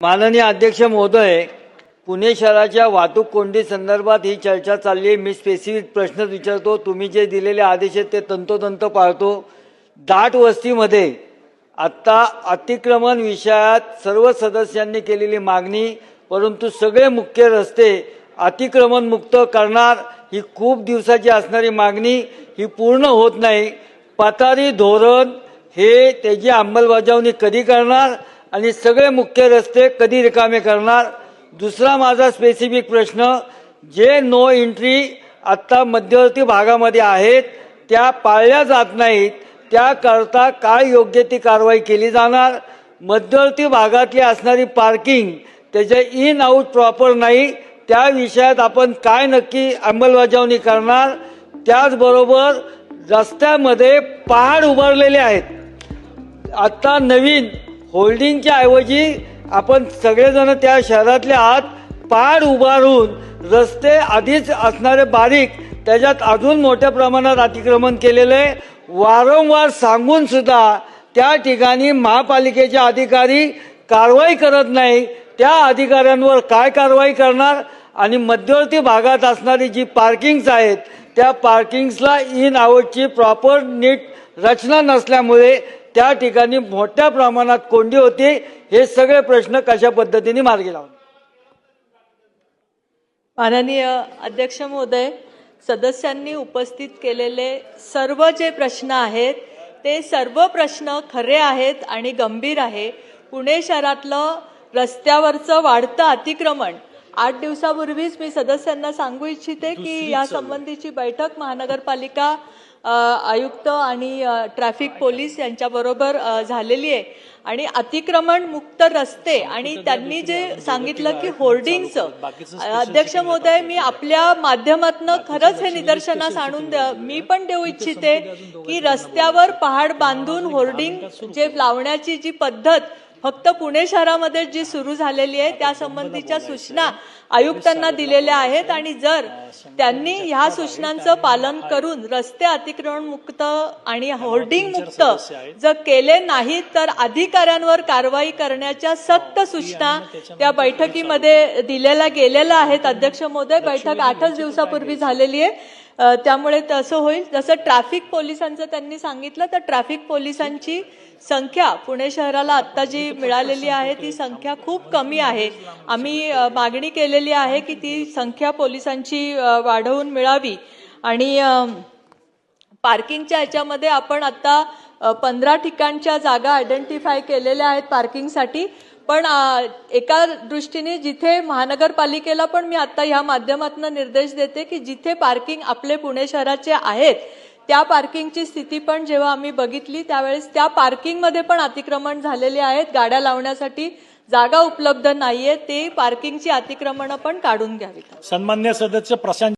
माननीय अध्यक्ष महोदय पुणे शहराच्या वाहतूक कोंडी संदर्भात ही चर्चा चालली आहे. मी स्पेसिफिक प्रश्न विचारतो. तुम्ही जे दिलेले आदेश आहेत ते तंतोतंत पाळतो. दाट वस्तीमध्ये आत्ता अतिक्रमण विषयात सर्व सदस्यांनी केलेली मागणी परंतु सगळे मुख्य रस्ते अतिक्रमण मुक्त करणार ही खूप दिवसाची असणारी मागणी ही पूर्ण होत नाही. पातारी धोरण हे त्याची अंमलबजावणी कधी करणार? आणि सगळे मुख्य रस्ते कधी रिकामे करणार? दुसरा माझा स्पेसिफिक प्रश्न जे नो एंट्री आत्ता मध्यवर्ती भागामध्ये आहेत त्या पाळल्या जात नाहीत त्याकरता काय योग्य ती कारवाई केली जाणार? मध्यवर्ती भागातली असणारी पार्किंग त्याचे इन आऊट प्रॉपर नाही त्या विषयात आपण काय नक्की अंमलबजावणी करणार? त्याचबरोबर रस्त्यामध्ये पहाड उभारलेले आहेत. आत्ता नवीन होल्डिंगच्या ऐवजी आपण सगळेजण त्या शहरातल्या आत पाड उभारून रस्ते आधीच असणारे बारीक त्याच्यात अजून मोठ्या प्रमाणात अतिक्रमण केलेलं आहे. वारंवार सांगून सुद्धा त्या ठिकाणी महापालिकेचे अधिकारी कारवाई करत नाही. त्या अधिकाऱ्यांवर काय कारवाई करणार? आणि मध्यवर्ती भागात असणारी जी पार्किंग्स आहेत त्या पार्किंग्सला इन आउटची प्रॉपर नीट रचना नसल्यामुळे त्या ठिकाणी मोठ्या प्रमाणात कोंडी होते. हे सगळे प्रश्न कशा पद्धतीने मार्गी लावणार माननीय अध्यक्ष महोदय सदस्यांनी उपस्थित केलेले सर्व जे प्रश्न आहेत ते सर्व प्रश्न खरे आहेत आणि गंभीर आहे. पुणे शहरातलं रस्त्यावरचं वाढतं अतिक्रमण आठ दिवसापूर्वीच मी सदस्यांना सांगू इच्छिते की या संबंधीची बैठक महानगरपालिका आयुक्त आणि ट्रॅफिक पोलीस यांच्याबरोबर झालेली आहे. आणि अतिक्रमण मुक्त रस्ते आणि त्यांनी जे सांगितलं की होर्डिंगचं. अध्यक्ष महोदय मी आपल्या माध्यमातनं खरंच हे निदर्शनास आणून मी पण देऊ इच्छिते की रस्त्यावर पहाड बांधून होर्डिंग जे लावण्याची जी पद्धत फक्त पुणे शहरामध्ये जी सुरू झालेली आहे त्या संबंधीच्या सूचना आयुक्तांना दिलेल्या आहेत आणि जर त्यांनी ह्या सूचनांचं पालन करून रस्ते अतिक्रमण मुक्त आणि होर्डिंग मुक्त जर केले नाहीत तर अधिकाऱ्यांवर कारवाई करण्याच्या सक्त सूचना त्या बैठकीमध्ये दिलेल्या गेलेल्या आहेत. अध्यक्ष महोदय बैठक आठच दिवसापूर्वी झालेली आहे. त्यामुळे तसं होईल. जसं ट्रॅफिक पोलिसांचं त्यांनी सांगितलं तर ट्रॅफिक पोलिसांची संख्या पुणे शहराला आत्ता जी मिळालेली आहे ती संख्या खूप कमी आहे. आम्ही मागणी केलेली आहे की ती संख्या पोलिसांची वाढवून मिळावी. आणि पार्किंगच्या ह्याच्यामध्ये आपण आत्ता पंधरा ठिकाणच्या जागा आयडेंटिफाय केलेल्या आहेत पार्किंगसाठी पण एका दृष्टीने जिथे महानगरपालिकेला पण मी आता ह्या माध्यमातून निर्देश देते की जिथे पार्किंग आपले पुणे शहराचे आहेत त्या पार्किंगची स्थिती पण जेव्हा आम्ही बघितली त्यावेळेस त्या पार्किंगमध्ये पण अतिक्रमण झालेले आहेत. गाड्या लावण्यासाठी जागा उपलब्ध नाहीये. ते पार्किंगची अतिक्रमणं पण काढून घ्यावी सन्मान्य सदस्य प्रशांत